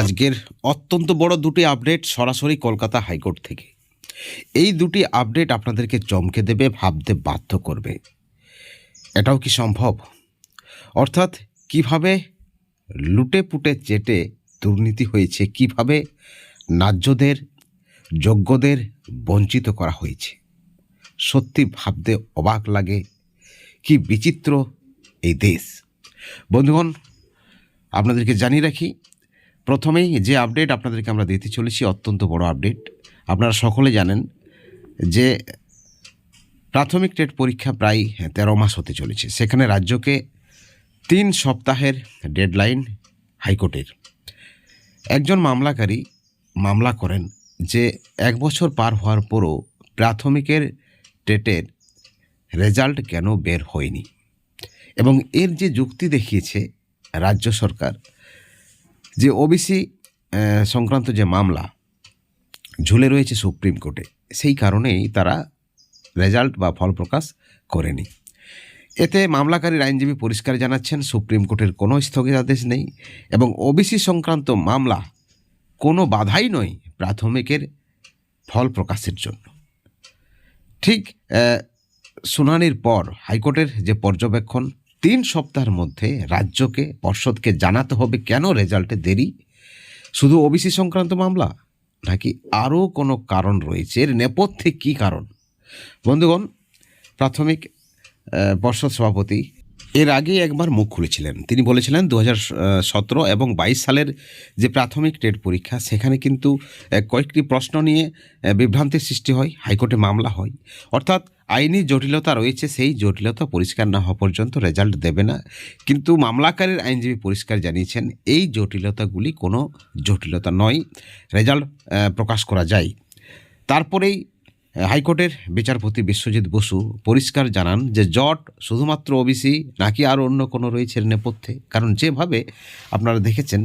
আজকের অত্যন্ত বড় দুটি আপডেট সরাসরি কলকাতা হাইকোর্ট থেকে। এই দুটি আপডেট আপনাদেরকে চমকে দেবে, ভাবতে বাধ্য করবে। এটাও কি সম্ভব? অর্থাৎ কীভাবে লুটে পুটে চেটে দুর্নীতি হয়েছে, কীভাবে ন্যায্যদের, যোগ্যদের বঞ্চিত করা হয়েছে? সত্যি ভাবতে অবাক লাগে, কি বিচিত্র এই দেশ। বন্ধুগণ, আপনাদেরকে জানিয়ে রাখি প্রথমেই যে আপডেট আপনাদেরকে আমরা দিতে চলেছি, অত্যন্ত বড় আপডেট আপনারা সকলে জানেন যে প্রাথমিক টেট পরীক্ষা প্রায় তেরো মাস হতে চলেছে। সেখানে রাজ্যকে তিন সপ্তাহের ডেডলাইন হাইকোর্টের। একজন মামলাকারী মামলা করেন যে এক বছর পার হওয়ার পরও প্রাথমিকের টেটের রেজাল্ট কেন বের হয়নি। এবং এর যে যুক্তি দেখিয়েছে রাজ্য সরকার যে ওবিসি সংক্রান্ত যে মামলা, ঝুলে রয়েছে সুপ্রিম কোর্টে, সেই কারণেই তারা রেজাল্ট বা ফল প্রকাশ করেনি। এতে মামলাকারীর আইনজীবী পরিষ্কার জানাচ্ছেন, সুপ্রিম কোর্টের কোনো স্থগিতাদেশ নেই এবং ওবিসি সংক্রান্ত মামলা কোনো বাধাই নয় প্রাথমিকের ফল প্রকাশের জন্য। ঠিক শুনানির পর হাইকোর্টের যে পর্যবেক্ষণ তিন সপ্তাহের মধ্যে রাজ্যকে, পর্ষদকে জানাতে হবে কেন রেজাল্টে দেরি? শুধু ওবিসি সংক্রান্ত মামলা নাকি আরও কোনো কারণ রয়েছে? এর নেপথ্যে কী কারণ? বন্ধুগণ, প্রাথমিক পর্ষদ সভাপতি এর আগে একবার মুখ খুলেছিলেন। তিনি বলেছিলেন দু সতেরো এবং বাইশ সালের যে প্রাথমিক টেট পরীক্ষা, সেখানে কিন্তু কয়েকটি প্রশ্ন নিয়ে বিভ্রান্তির সৃষ্টি হয়, হাইকোর্টে মামলা হয়। অর্থাৎ আইনি জটিলতা রয়েছে, সেই জটিলতা পরিষ্কার না হওয়া পর্যন্ত রেজাল্ট দেবে না। কিন্তু মামলাকারীর আইনজীবী পরিষ্কার জানিয়েছেন, এই জটিলতাগুলি কোনো জটিলতা নয়, রেজাল্ট প্রকাশ করা যায়। তারপরেই হাইকোর্টের বিচারপতি বিশ্বজিৎ বসু পরিষ্কার জানান যে, জট শুধুমাত্র ওবিসি নাকি আর অন্য কোনো রয়েছে নেপথ্যে? কারণ যেভাবে আপনারা দেখেছেন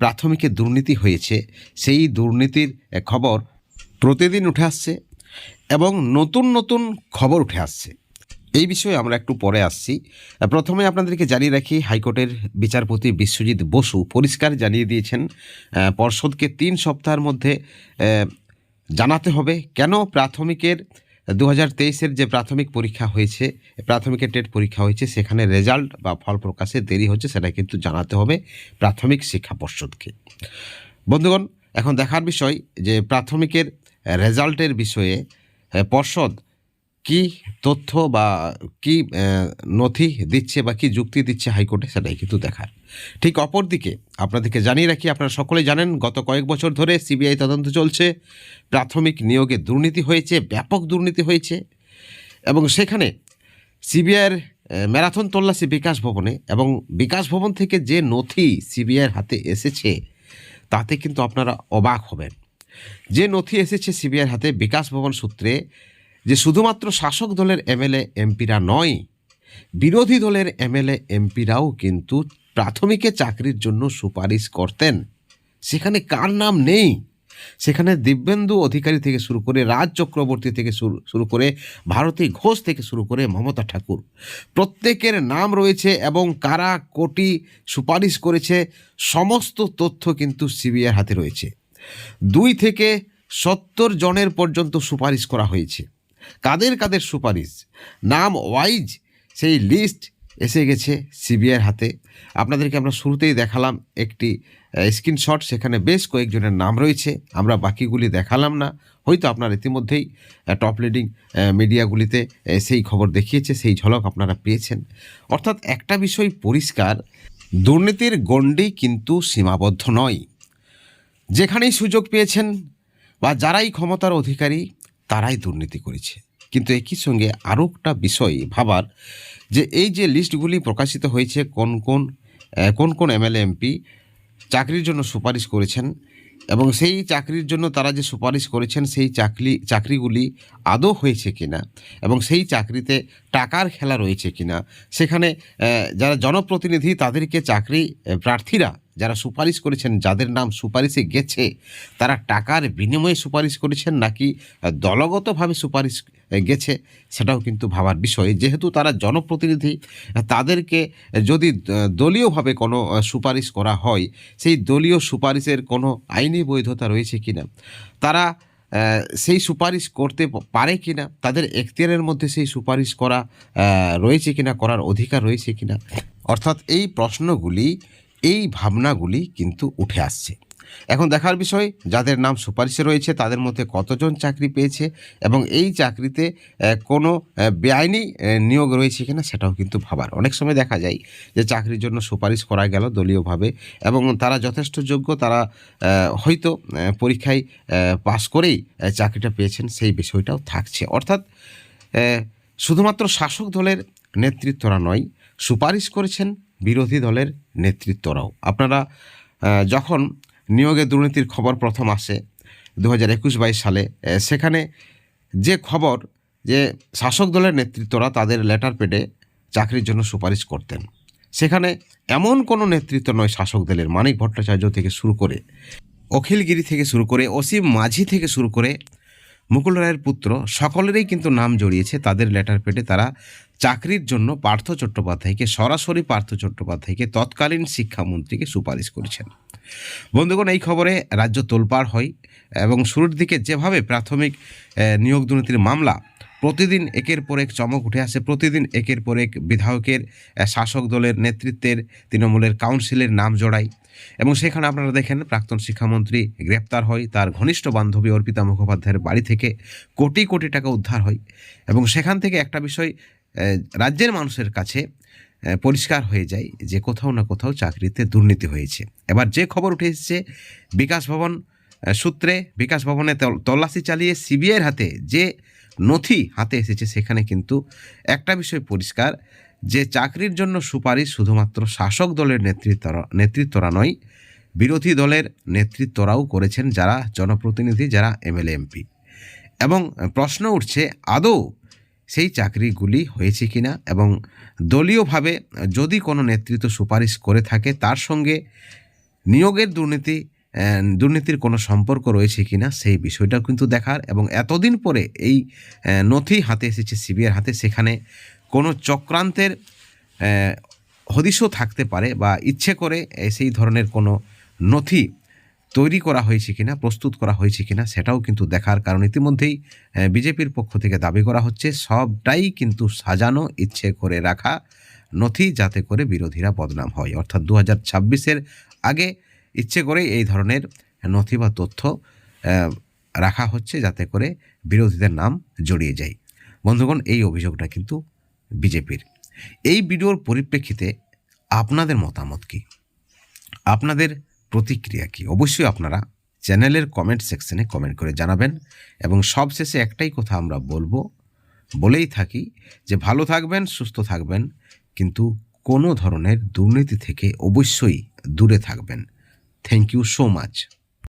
প্রাথমিকে দুর্নীতি হয়েছে, সেই দুর্নীতির খবর প্রতিদিন উঠে আসছে। এবং নতুন নতুন খবর উঠে আসছে। এই বিষয়ে আমরা একটু পরে আসছি। প্রথমে আপনাদেরকে জানিয়ে রাখি, হাইকোর্টের বিচারপতি বিশ্বজিৎ বসু পরিষ্কার জানিয়ে দিয়েছেন পর্ষদকে তিন সপ্তাহের মধ্যে জানাতে হবে কেন প্রাথমিকের দু হাজার তেইশের যে প্রাথমিক পরীক্ষা হয়েছে, প্রাথমিকের টেট পরীক্ষা হয়েছে, সেখানে রেজাল্ট বা ফল প্রকাশে দেরি হচ্ছে, সেটা কিন্তু জানাতে হবে প্রাথমিক শিক্ষা পর্ষদকে। বন্ধুগণ, এখন দেখার বিষয় যে প্রাথমিকের রেজাল্টের বিষয়ে পর্ষদ কি তথ্য বা কি নথি দিচ্ছে বা কি যুক্তি দিচ্ছে হাইকোর্টে সেটাই কিন্তু দেখার। ঠিক অপরদিকে আপনাদেরকে জানিয়ে রাখি, আপনারা সকলে জানেন গত কয়েক বছর ধরে সিবিআই তদন্ত চলছে, প্রাথমিক নিয়োগে দুর্নীতি হয়েছে, ব্যাপক দুর্নীতি হয়েছে এবং সেখানে সিবিআইয়ের ম্যারাথন তল্লাশি বিকাশ ভবনে এবং বিকাশ ভবন থেকে যে নথি সিবিআইয়ের হাতে এসেছে, তাতে কিন্তু আপনারা অবাক হবেন। যে নথি এসেছে সিবিআইয়ের হাতে বিকাশ ভবন সূত্রে যে শুধুমাত্র শাসক দলের এমএলএ এমপিরা নয়, বিরোধী দলের এমএলএ এমপিরাও কিন্তু প্রাথমিকে চাকরির জন্য সুপারিশ করতেন। সেখানে কার নাম নেই? সেখানে দিব্যেন্দু অধিকারী থেকে শুরু করে রাজ চক্রবর্তী থেকে শুরু করে ভারতী ঘোষ থেকে শুরু করে মমতা ঠাকুর। প্রত্যেকের নাম রয়েছে এবং কারা কোটি সুপারিশ করেছে, সমস্ত তথ্য কিন্তু সিবিআইয়ের হাতে রয়েছে। দুই থেকে সত্তর জনের পর্যন্ত সুপারিশ করা হয়েছে। কাদের কাদের সুপারিশ? নাম ওয়াইজ সেই লিস্ট এসে গেছে সিবিআইয়ের হাতে। আপনাদেরকে আমরা শুরুতেই দেখালাম একটি স্ক্রিনশট, সেখানে বেশ কয়েকজনের নাম রয়েছে। আমরা বাকিগুলি দেখালাম না। হয়তো আপনার ইতিমধ্যেই টপ লিডিং মিডিয়াগুলিতে সেই খবর দেখিয়েছে, সেই ঝলক আপনারা পেয়েছেন। অর্থাৎ একটা বিষয় পরিষ্কার, দুর্নীতির গণ্ডি কিন্তু সীমাবদ্ধ নয়। যেখানেই সুযোগ পেয়েছেন বা যারাই ক্ষমতার অধিকারী, তারাই দুর্নীতি করেছে। কিন্তু একই সঙ্গে আরও একটা বিষয় ভাবার যে এই যে লিস্টগুলি প্রকাশিত হয়েছে, কোন কোন কোন কোন এমএলএ এমপি চাকরির জন্য সুপারিশ করেছেন এবং সেই চাকরির জন্য তারা যে সুপারিশ করেছেন, সেই চাকরি চাকরিগুলি আদৌ হয়েছে কিনা এবং সেই চাকরিতে টাকার খেলা রয়েছে কিনা, সেখানে যারা জনপ্রতিনিধি, তাদেরকে চাকরি প্রার্থীরা যারা সুপারিশ করেছেন, যাদের নাম সুপারিশে গেছে, তারা টাকার বিনিময়ে সুপারিশ করেছেন নাকি দলগতভাবে সুপারিশ গেছে, সেটাও কিন্তু ভাবার বিষয়। যেহেতু তারা জনপ্রতিনিধি, তাদেরকে যদি দলীয়ভাবে কোনো সুপারিশ করা হয়, সেই দলীয় সুপারিশের কোনো আইনি বৈধতা রয়েছে কি না তারা সেই সুপারিশ করতে পারে কি না তাদের এখতিয়ারের মধ্যে সেই সুপারিশ করা রয়েছে কিনা, করার অধিকার রয়েছে কিনা, অর্থাৎ এই প্রশ্নগুলি এই ভাবনাগুলি কিন্তু উঠে আসছে। এখন দেখার বিষয়, যাদের নাম সুপারিশে রয়েছে, তাদের মধ্যে কতজন চাকরি পেয়েছে এবং এই চাকরিতে কোনো বেআইনি নিয়োগ রয়েছে কিনা সেটাও কিন্তু ভাবার। অনেক সময় দেখা যায় যে চাকরির জন্য সুপারিশ করা গেল দলীয়ভাবে এবং তারা যথেষ্ট যোগ্য, তারা হয়তো পরীক্ষায় পাশ করেই চাকরিটা পেয়েছেন, সেই বিষয়টাও থাকছে। অর্থাৎ শুধুমাত্র শাসক দলের নেতৃত্বরা নয়, সুপারিশ করেছেন বিরোধী দলের নেতৃত্বরাও। আপনারা যখন নিয়োগে দুর্নীতির খবর প্রথম আসে দু হাজার একুশ বাইশ সালে সেখানে যে খবর যে শাসক দলের নেতৃত্বরা তাদের লেটার পেডে চাকরির জন্য সুপারিশ করতেন, সেখানে এমন কোনো নেতৃত্ব নয় শাসক দলের, মানিক ভট্টাচার্য থেকে শুরু করে, অখিলগিরি থেকে শুরু করে অসীম মাঝি থেকে শুরু করে মুকুল রায়ের পুত্র সকলেরই কিন্তু নাম জড়িয়েছে। তাদের লেটার পেটে তারা চাকরির জন্য পার্থ চট্টোপাধ্যায়কে, সরাসরি পার্থ চট্টোপাধ্যায়কে তৎকালীন শিক্ষামন্ত্রীকে সুপারিশ করেছেন। বন্ধুগণ, এই খবরে রাজ্য তোলপাড় হয় এবং শুরুর দিকে যেভাবে প্রাথমিক নিয়োগ দুর্নীতির মামলা প্রতিদিন একের পর এক চমক উঠে আসে, প্রতিদিন একের পর এক বিধায়কের শাসক দলের নেতৃত্বের, তৃণমূলের কাউন্সিলের নাম জড়ায়। এবং সেখানে আপনারা দেখেন প্রাক্তন শিক্ষামন্ত্রী গ্রেপ্তার হয়, তার ঘনিষ্ঠ বান্ধবী অর্পিতা মুখোপাধ্যায়ের বাড়ি থেকে কোটি কোটি টাকা উদ্ধার হয় এবং সেখান থেকে একটা বিষয় রাজ্যের মানুষের কাছে পরিষ্কার হয়ে যায় যে কোথাও না কোথাও চাকরিতে দুর্নীতি হয়েছে। এবার যে খবর উঠে এসেছে, বিকাশ ভবন সূত্রে বিকাশ ভবনে তল- তল্লাশি চালিয়ে সিবিআইয়ের হাতে যে নথি হাতে এসেছে, সেখানে কিন্তু একটা বিষয় পরিষ্কার যে চাকরির জন্য সুপারিশ শুধুমাত্র শাসক দলের নেতৃত্বরা নেতৃত্বরা নয়, বিরোধী দলের নেতৃত্বরাও করেছেন যারা জনপ্রতিনিধি, যারা এমএলএ, এমপি। এবং প্রশ্ন উঠছে, আদৌ সেই চাকরিগুলি হয়েছে কিনা এবং দলীয়ভাবে যদি কোনো নেতৃত্ব সুপারিশ করে থাকে, তার সঙ্গে নিয়োগের দুর্নীতি দুর্নীতির কোনো সম্পর্ক রয়েছে কিনা সেই বিষয়টাও কিন্তু দেখার। এবং এতদিন পরে এই নথি হাতে এসেছে, সিবিআইয়ের হাতে, সেখানে কোনো চক্রান্তের হদিশও থাকতে পারে বা ইচ্ছে করে সেই ধরনের কোনো নথি তৈরি করা হয়েছে কিনা, প্রস্তুত করা হয়েছে কিনা, সেটাও কিন্তু দেখার কারণ। ইতিমধ্যেই বিজেপির পক্ষ থেকে দাবি করা হচ্ছে, সবটাই কিন্তু সাজানো, ইচ্ছে করে রাখা নথি যাতে করে বিরোধীরা বদনাম হয়। অর্থাৎ দু হাজার আগে ইচ্ছে করে এই ধরনের নথি বা তথ্য রাখা হচ্ছে যাতে করে বিরোধীদের নাম জড়িয়ে যায়। বন্ধুগণ, এই অভিযোগটা কিন্তু বিজেপির। এই ভিডিওর পরিপ্রেক্ষিতে আপনাদের মতামত কী? আপনাদের প্রতিক্রিয়া কী? অবশ্যই আপনারা চ্যানেলের কমেন্ট সেকশনে কমেন্ট করে জানাবেন এবং সবশেষে একটাই কথা আমরা বলব, বলেই থাকি যে ভালো থাকবেন, সুস্থ থাকবেন, কিন্তু কোনো ধরনের দুর্নীতি থেকে অবশ্যই দূরে থাকবেন। Thank you so much